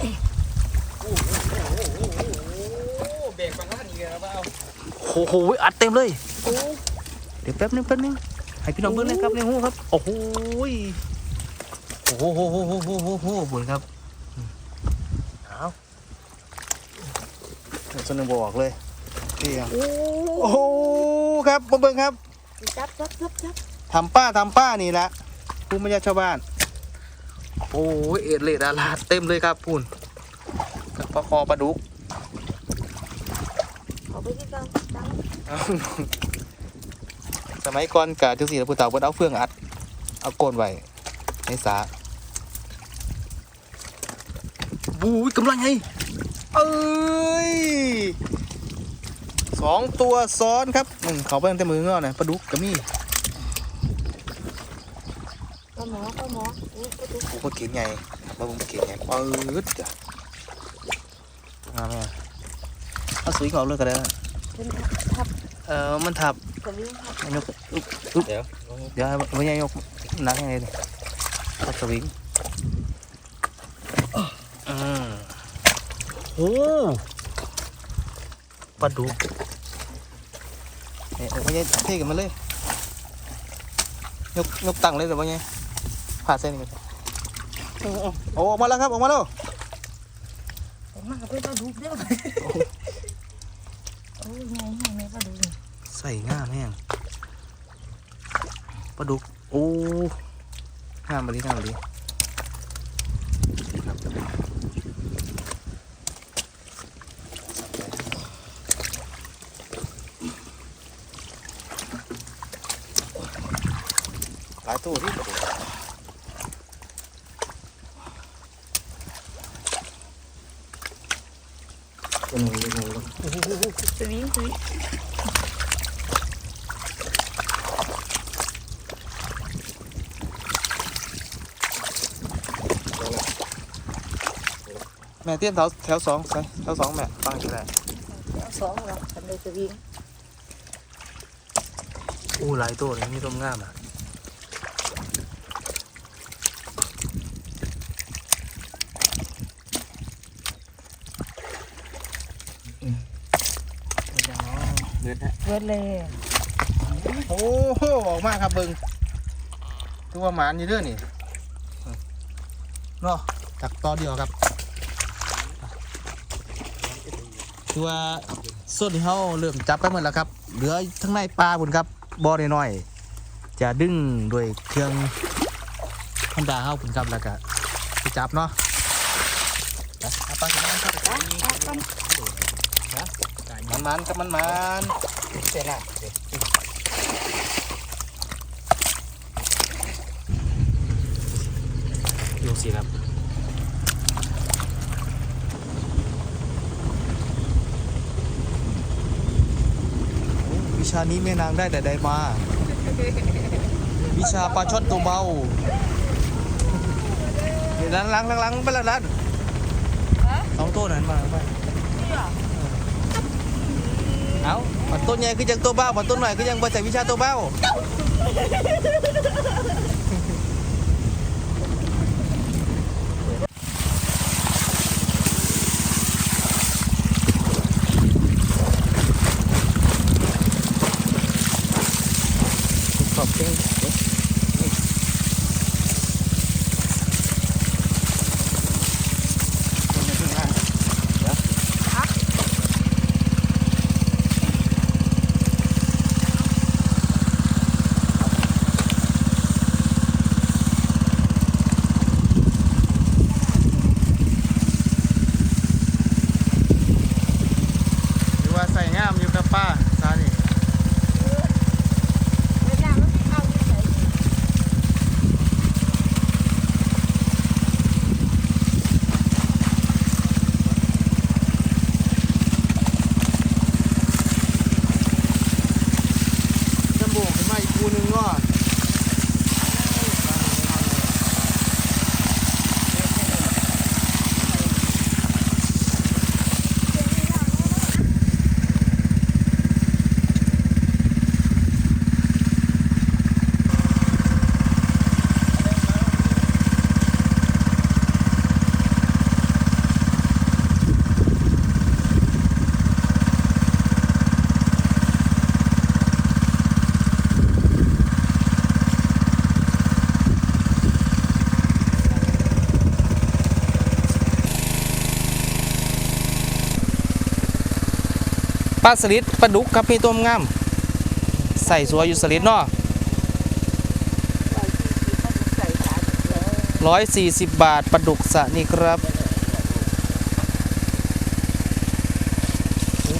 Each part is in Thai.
เบรกฟังว่าดีเลยครับเอาโอ้โหอัดเต็มเลย เดี๋ยวแป๊บนึงแป๊บนึงให้พี่น้องเบิ้งนะครับในหูครับ โอ้โหโอ้โหโหโหโหโหโหโหบุญครับเอาเดี๋ยวส่วนหนึ่งบอกเลยนี่อะโอ้โอ้โหครับเบิ้งครับจับจับจับจับทำป้าทำป้านี่แหละภูมิปัญญาชาวบ้าน โอ้ยเอ็ดเลดอาลาดเต็มเลยครับพูนกับปลาคอปลาดุกเอาไปที่กลางตั้งสมัยก่อนกะจังสีผู้เฒ่าเพิ่นเอาเฟืองอัด เอาโกนไว้ในสาบูยกำลังไงเอ้ยสองตัวซ้อนครับอืมเขาไปตั้งแต่มือเงาะนะปลาดุกก็มี ก็หมอก็หมออุ้ยก็ดูโอ้ปลาเก๋งใหญ่ปลาบุ้งปลาเก๋งใหญ่ปื๊ดจ้ะมาแม่เอาสวยเขาเลยก็ได้นะเป็นทับเออมันทับกระวิ่งทับยกอุ๊บอุ๊บเดี๋ยวเดี๋ยวให้ไม่ใช่ยกหนักยังไงเนี่ยทับสวิงอืมโอ้ปลาดุกเนี่ยไม่ใช่เท่กันมาเลยยกยกตั้งเลยหรือว่าไง ผ่าเส้นกันโอ้โหโอ้ออกมาแล้วครับออกมาแล้วออกมาก็เป็นปลาดุกเด้อโอ้ยไงไงแม่ปลาดุกนี่ใส่ง่ามแห้งปลาดุกโอ้ง่ามมาดิง่ามมาดิหลายตัวที่ ปลาดุกสวิงสวิงแม่เตี้ยนแถวแถวสองใส่แถวสองแม่ฟังกันได้เอาสองแล้วทำเลยสวิงอู้หลายตัวเลยนี่ต้มง่ามอะ เดือดฮะเวิร์ดเลยโอ้โหออกมาครับเบิงตัวหมานอยู่เด้อนี่เนาะจักตอนเดียวครับคือว่าส่วนที่เขาเริ่มจับไปหมดแล้วครับ เหลือทั้งในปลาบุญครับบ่อน้อยๆจะดึงด้วยเครื่องธรรมดาเข้าบุญครับแล้วก็ไปจับเนาะไปเอาปลาขึ้นมาครับจ้าเอากัน มันมันๆครับมันมันเสร็จละๆดูสิครับวิชานี้แม่นางได้แต่ใดมา วิชาปลาช่อนตัวเบาเดี๋ยวล้างล้างล้างล้างไปแล้วล้างสองตัวนั้นมาไป เอามันต้นใหญ่คือยังตัวเบ้ามันต้นหน่อยคือยังบาจากวิชาตัวเบ้าขอบคุณหรือ ว่าใส่งามอยู่กับป้าซานี่ เวลามันเข้าที่ไหน จมูกขึ้นมาอีกคูนึงก็ ปลาสลิดปลาดุกครับมีตัวงามใส่สัวยอยู่สลิดเนาะร้อยสี่สิบบาทปลาดุกสะนี่ครับ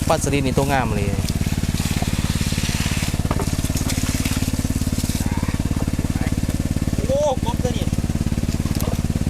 ปลาสลิดนี่ตัวงามเลย